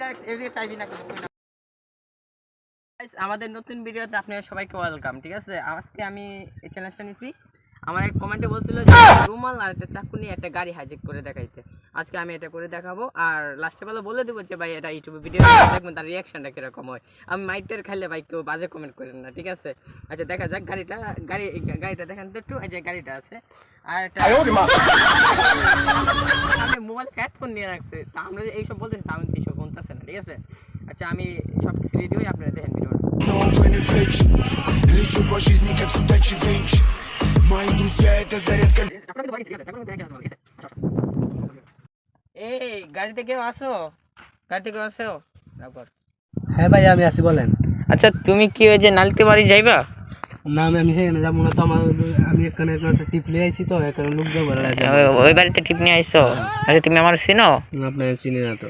না আমাদের নতুন ভিডিওতে আপনারা সবাইকে ওয়েলকাম ঠিক আছে? আজকে আমি এই চ্যানেলটা নিছি। আমার এক কমেন্টে বলছিল যে রুমাল আর একটা চাকু নিয়ে একটা গাড়ি হাইজেক করে দেখাইতে। আজকে আমি এটা করে দেখাবো আর লাস্টে বেলা বলে দেবো যে ভাই এটা ইউটিউবে ভিডিও দেখবেন তার রিয়াকশনটা কীরকম হয়। আমি মাইকটার খাইলে ভাই কেউ বাজে কমেন্ট করেন না ঠিক আছে? আচ্ছা দেখা যাক গাড়িটা গাড়ি গাড়িটা দেখেন তো একটু এই যে গাড়িটা আছে। আর একটা আমি মোবাইল হেডফোন নিয়ে রাখছে। তা আমরা যে এইসব বলতেছি তা আমি এইসব বলতেছে না ঠিক আছে? আচ্ছা আমি সব কিছু রেডি হই আপনারা দেখেন ভিডিওটা Мои друзья это зарядка এই গাড়িতে কেউ আসো গাড়িতে কেউ আসো তারপর হ্যাঁ ভাই আমি আছি বলেন আচ্ছা তুমি কি ওই যে নালতে বাড়ি যাইবা না আমি আমি সেখানে যাবো না তো আমার আমি এখানে একটা টিপ লিয়ে আইছি তো এখানে লোক যাবো ওই- ওই বাড়িতে টিপ নিয়ে আইসো আচ্ছা তুমি আমার চিনো আপনার চিনি না তো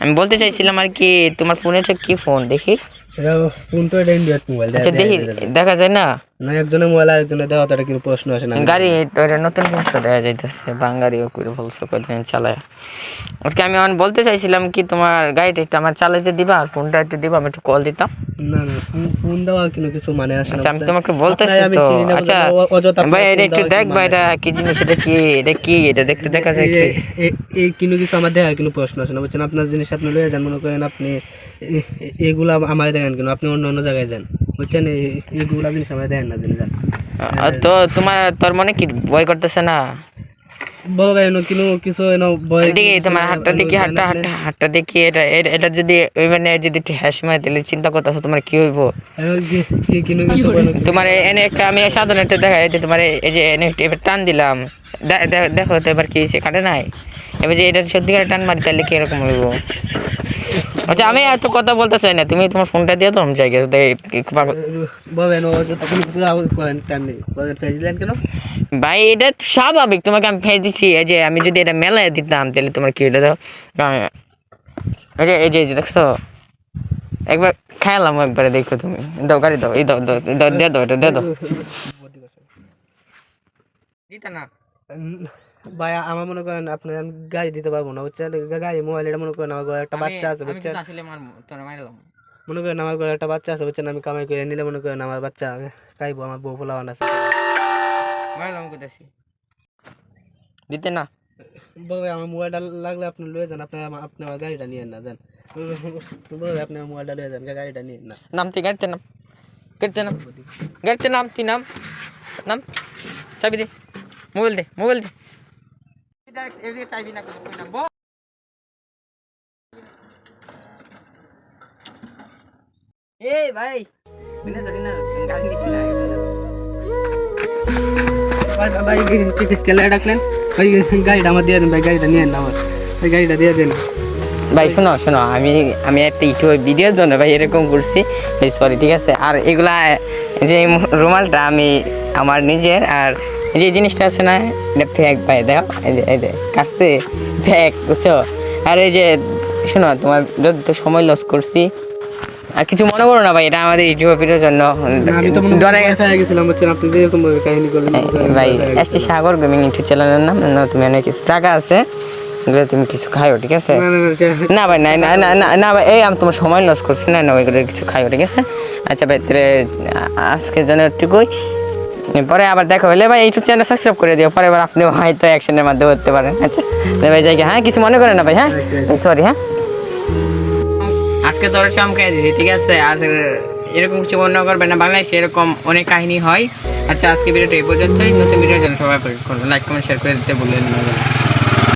আমি বলতে চাইছিলাম আর কি তোমার ফোনে কি ফোন দেখি এটা ফোন তো এটা ইন্ডিয়ার মোবাইল আচ্ছা দেখি দেখা যায় না না একজনের মোবাইল আরেকজনের দেওয়া তো কিন্তু প্রশ্ন আসে না। গাড়ি নতুন দেখা যাইতেছে করে কদিন চালায়। আমি বলতে চাইছিলাম কি তোমার গাড়িটা একটু আমার চালাইতে দিবা আর ফোনটা একটু দিবা আমি একটু কল দিতাম। না না ফোন- ফোন দেওয়া কিন্তু কিছু মানে আসে না আচ্ছা আমি তোমাকে বলতেছি আপনার তো আচ্ছা অযথা ভাই এটা একটু দেখ ভাই মানে? এটা কি জিনিস এটা কি এটা কি এটা দেখতে দেখা যায় কি? এই কিন্তু কিছু আমার দেখার কোনো প্রশ্ন আসে না বুঝছেন? আপনার জিনিস আপনি লয়ে যান মনে করেন আপনি এগুলা আমার দেখেন কেন? আপনি অন্য অন্য জায়গায় যান। বুঝছেন এইগুলা জিনিস আমার দেখেন না জিনিস তো তোমার তোর মনে কি ভয় করতেছে না? বড় ভাই এনো কিছু এনো ভয় দেখি তোমার হাতটা দেখি হাতটা হাতটা হাতটা দেখি এটা এটা- এটা যদি ওই মানে যদি হ্যাস মারে তাহলে চিন্তা করতেছো তোমার কি হইব? তোমার এনে একটা আমি সাধারণ একটা দেখা যে তোমার এই যে এনে এবার টান দিলাম। দেখো তো এবার কি সে কাটে নাই? এবার যে এটা সত্যিকার টান মারি তাহলে কি এরকম হইব? আচ্ছা আমি এত কথা বলতে চাই না। তুমি তোমার ফোনটা দিয়ে তো আমি যাই গেছো ভাই এটা স্বাভাবিক তোমাকে আমি ফেলে দিচ্ছি এই যে আমি যদি এটা মেলায় দিতাম তাহলে তোমার কি হইল দাও এই যে এই যে দেখছ? একবার খাইলাম একবারে দেখো তুমি। দাও গাড়ি দাও এই দাও দাও এই দাও এটা দিয়ে দাও। দিতা না। ভাই আমার মনে করেন আপনি আমি গাড়ি দিতে পারব না বুঝছেন? গাড়ি মোবাইল এটা মনে করেন আমার ঘরে একটা বাচ্চা আছে বুঝছেন? মনে করেন আমার ঘরে একটা বাচ্চা আছে বুঝছেন? আমি কামাই করে নিলে মনে করেন আমার বাচ্চা খাইবো আমার বউ ফোলাবান আছে। দিতে না। ভাই আমার মোবাইলটা লাগলে আপনি লয়ে যান আপনি আপনি আমার গাড়িটা নিয়ে না যান ভাই আপনি আমার মোবাইলটা লয়ে যান গাড়িটা নিয়ে না। নাম তুই গাড়িতে নাম। গাড়িতে নাম। গাড়িতে নাম তুই নাম। নাম। চাবি দে। মোবাইল দে মোবাইল দে। এদিকে চাইবি না এই ভাই বিনা ধরি না গাড়ি নিছি না ভাই ভাই কেলে ডাকলেন? ভাই গাড়িটা আমার দিয়ে দেন ভাই গাড়িটা নিয়ে না আমার। ভাই গাড়িটা দিয়ে দেন। ভাই শোনো শোনো আমি আমি একটা ইউটিউবে ভিডিওর জন্য ভাই এরকম করছি। সরি ঠিক আছে? আর এগুলা যে রুমালটা আমি আমার নিজের আর যে জিনিসটা আছে না এটা ফেক ভাই দেখো এই যে এই যে কাছে ফেক বুঝছ? আর এই যে শোনো তোমার যত সময় লস করছি আর কিছু মনে করো না ভাই এটা আমাদের ইউটিউব ভিডিওর জন্য। হয় ভাই এসটি সাগর গেমিং ইউটিউব চ্যানেলের নাম না, তুমি অনেক কিছু টাকা আছে এগুলো তুমি কিছু খাইও ঠিক আছে? না ভাই না না না না না ভাই এই আমি তোমার সময় লস করছি না না ওইগুলো কিছু খাইও ঠিক আছে? আচ্ছা ভাই তাহলে আজকের জন্য একটুকুই পরে আবার দেখো হলে ভাই ইউটিউব চ্যানেল সাবস্ক্রাইব করে দিও, পরে আবার আপনিও হয়তো অ্যাকশনের মাধ্যমে হতে পারেন আচ্ছা? ভাই যাই হ্যাঁ কিছু মনে করেন না ভাই হ্যাঁ? সরি হ্যাঁ? আজকে তোর চমকে দিছি ঠিক আছে? আর এরকম কিছু মনে করবেন না, বাংলাদেশে এরকম অনেক কাহিনী হয়। আচ্ছা আজকে ভিডিওটা এই পর্যন্তই। নতুন ভিডিও জন্য সবাই লাইক কমেন্ট শেয়ার করে দিতে বললেন না।